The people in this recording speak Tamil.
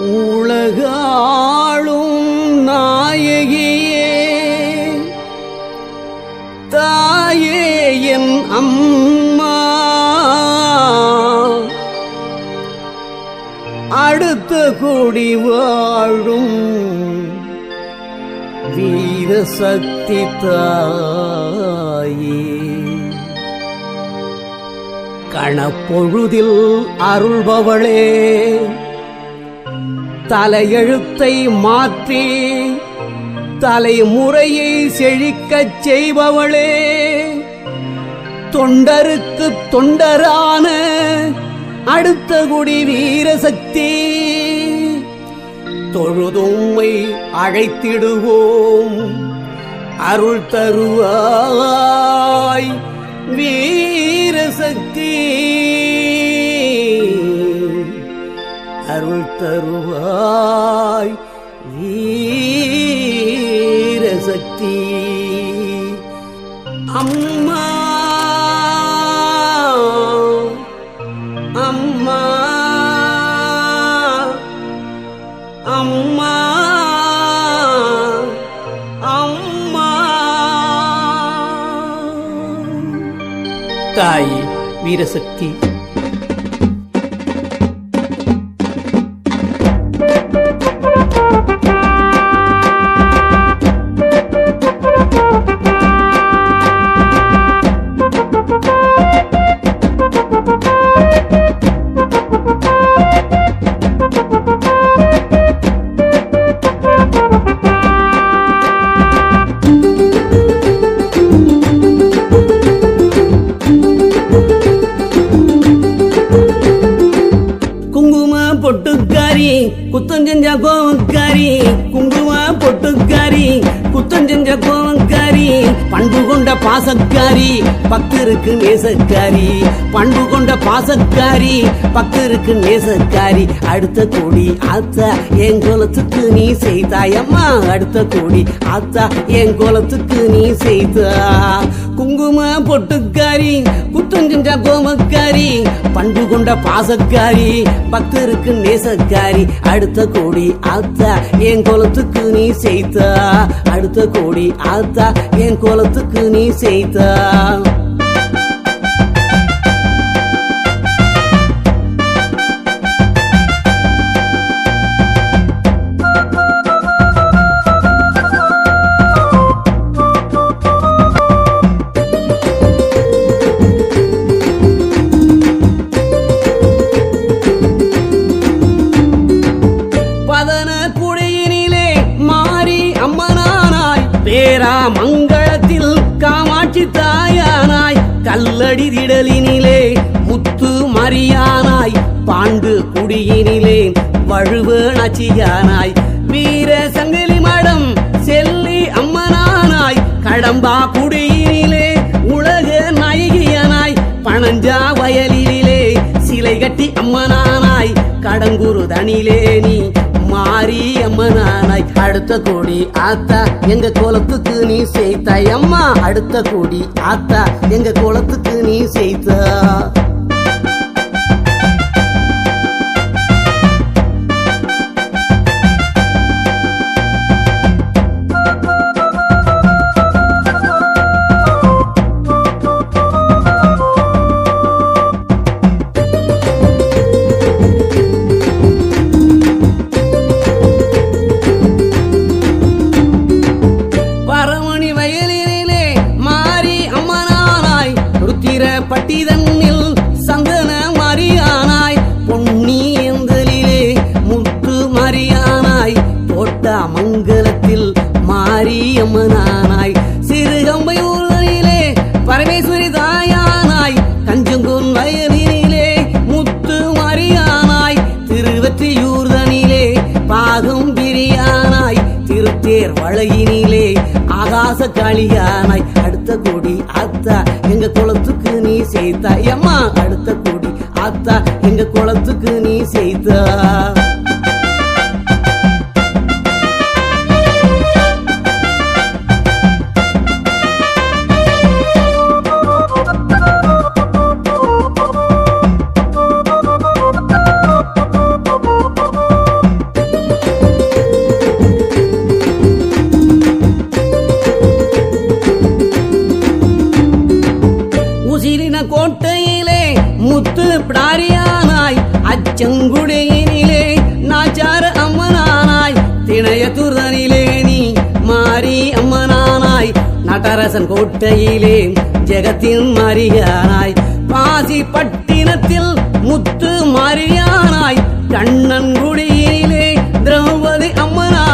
உலகாளும் நாயகியே. தாயே என் அம்மா. அடுத்த குடி வாழும் வீர சக்தி தாயே. கணப்பொழுதில் அருள்பவளே. தலையெழுத்தை மாற்றி தலைமுறையை செழிக்கச் செய்பவளே. தொண்டருக்கு தொண்டரான அடுத்த குடி வீரசக்தி. தொழுதும்மை அழைத்திடுவோம். அருள் தருவாய். வீ தருவாய். வீரசக்தி அம்மா. அம்மா. அம்மா. அம்மா. தாய் வீரசக்தி செஞ்ச கோவக்காரி குங்குமா பொட்டுக்காரி குத்தம் செஞ்ச கோவக்காரி பண்பு கொண்ட பாசக்காரி பக்தருக்கு நேசக்காரி பண்பு கொண்ட பாசக்காரி பக்தருக்கு நேசக்காரி. அடுத்த கோடி ஆத்தா என் குலத்துக்கு நீ செய்தாயம்மா. அடுத்த கோடி ஆத்தா என் குலத்துக்கு நீ செய்தா. குங்கும பொட்டுக்காரி குத்தம் செஞ்ச கோமக்காரி பண்பு கொண்ட பாசக்காரி பக்தருக்கு நேசக்காரி அடுத்த கோடி ஆத்தா என் குலத்துக்கு நீ செய்தா அடுத்த கோடி ஆத்தா என் குலத்துக்கு நீ செய்தா காட்சி தாயானாய் கல்லடி திடலினிலே முத்து மரியானாய் பாண்டு குடியினிலே வழுவ நச்சியானாய். வீர சங்கிலி மடம் செல்லி அம்மனானாய் கடம்பா குடியினிலே உலக நாயகியனாய் பணஞ்சா வயலிலே சிலை கட்டி அம்மனானாய் கடங்குரு தனிலே நீ மாறி அம்மனானாய். அடுத்த கோடி ஆத்தா எங்க கோலத்துக்கு நீ செய்தாய் அம்மா அடுத்த கோடி ஆத்தா எங்க கோலத்துக்கு நீ செய்தா ருத்திர பட்டிதன்னில் சந்தன மரியானாய் பொன்னியந்தலிலே முத்து மரியானாய் போட்ட மங்கலத்தில் மாரியம்மனானாய். தேர் வளையினிலே ஆகாச காளியானாய். அடுத்த கொடி ஆத்தா எங்க குளத்துக்கு நீ சேர்த்தா எம்மா அடுத்த கொடி ஆத்தா எங்க குளத்துக்கு நீ பிடாரியானாய் அச்சங்குடையினிலே நாச்சார அம்மனானாய் திணையத்துர்தனிலே நீ மாறி அம்மனானாய் நடரசன் கோட்டையிலே ஜெகத்தின் மாறியானாய் பாசி பட்டினத்தில் முத்து மாறியானாய் கண்ணன் குடி